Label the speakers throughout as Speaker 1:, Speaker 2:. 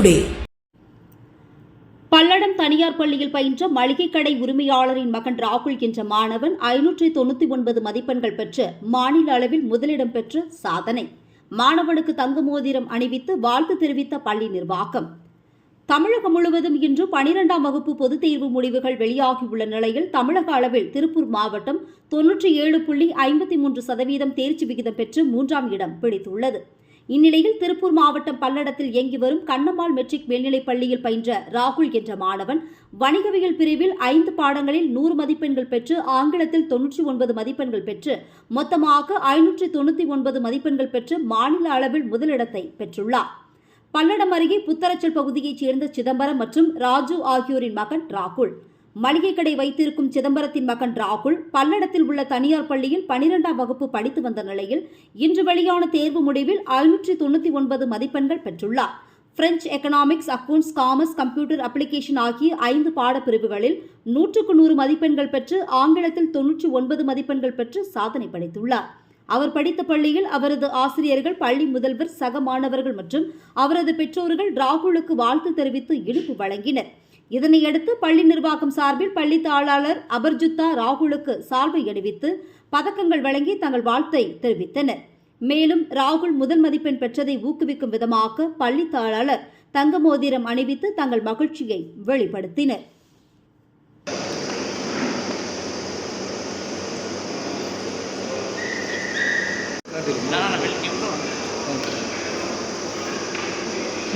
Speaker 1: Today
Speaker 2: Palladam தனியார் பள்ளியில் பயின்ற மளிகை கடை உரிமையாளரின் மகன் ராகுல் என்ற மாணவன் ஐநூற்றி தொண்ணூற்றி ஒன்பது மதிப்பெண்கள் பெற்று மாநில அளவில் முதலிடம் பெற்று சாதனை. மாணவனுக்கு தங்க மோதிரம் அணிவித்து வாழ்த்து தெரிவித்த பள்ளி நிர்வாகம். தமிழகம் முழுவதும் இன்று பனிரெண்டாம் வகுப்பு பொதுத் தேர்வு முடிவுகள் வெளியாகியுள்ள நிலையில் தமிழக அளவில் திருப்பூர் மாவட்டம் தொன்னூற்றி ஏழு புள்ளி ஐம்பத்தி மூன்று சதவீதம் தேர்ச்சி விகிதம் பெற்று மூன்றாம் இடம் பிடித்துள்ளது. இந்நிலையில் திருப்பூர் மாவட்டம் பல்லடத்தில் இயங்கி வரும் கண்ணம்மாள் மெட்ரிக் மேல்நிலைப் பள்ளியில் பயின்ற ராகுல் என்ற மாணவன் வணிகவியல் பிரிவில் ஐந்து பாடங்களில் நூறு மதிப்பெண்கள் பெற்று ஆங்கிலத்தில் தொன்னூற்றி ஒன்பது மதிப்பெண்கள் பெற்று மொத்தமாக ஐநூற்றி தொண்ணூற்றி ஒன்பது மதிப்பெண்கள் பெற்று மாநில அளவில் முதலிடத்தை பெற்றுள்ளார். பல்லடம் அருகே புத்தரச்சல் பகுதியைச் சேர்ந்த சிதம்பரம் மற்றும் ராஜு ஆகியோரின் மகன் ராகுல். மளிகை கடை வைத்திருக்கும் சிதம்பரத்தின் மகன் ராகுல் பல்லடத்தில் உள்ள தனியார் பள்ளியில் பனிரெண்டாம் வகுப்பு படித்து வந்த நிலையில் இன்று வெளியான தேர்வு முடிவில் ஐநூற்றி தொண்ணூற்றி ஒன்பது மதிப்பெண்கள் பெற்றுள்ளார். French economics accounts commerce computer application ஆகிய ஐந்து பாடப்பிரிவுகளில் நூற்றுக்கு நூறு மதிப்பெண்கள் பெற்று ஆங்கிலத்தில் தொன்னூற்றி ஒன்பது மதிப்பெண்கள் பெற்று சாதனை படைத்துள்ளார். அவர் படித்த பள்ளியில் அவரது ஆசிரியர்கள் பள்ளி முதல்வர் சக மாணவர்கள் மற்றும் அவரது பெற்றோர்கள் ராகுலுக்கு வாழ்த்து தெரிவித்து இனிப்பு வழங்கினர். இதனையடுத்து பள்ளி நிர்வாகம் சார்பில் பள்ளி தாளாளர் அபர்ஜுத்தா ராகுலுக்கு சால்வை அணிவித்து பதக்கங்கள் வழங்கி தங்கள் வாழ்த்தை தெரிவித்தனர். மேலும் ராகுல் முதல் மதிப்பெண் பெற்றதை ஊக்குவிக்கும் விதமாக பள்ளி தாளாளர் தங்க மோதிரம் அணிவித்து தங்கள் மகிழ்ச்சியை வெளிப்படுத்தினர்.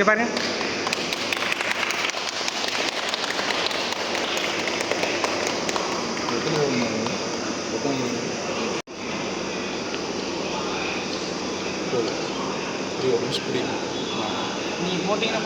Speaker 3: பாருங்க. நீ போட்டீங்கன்னா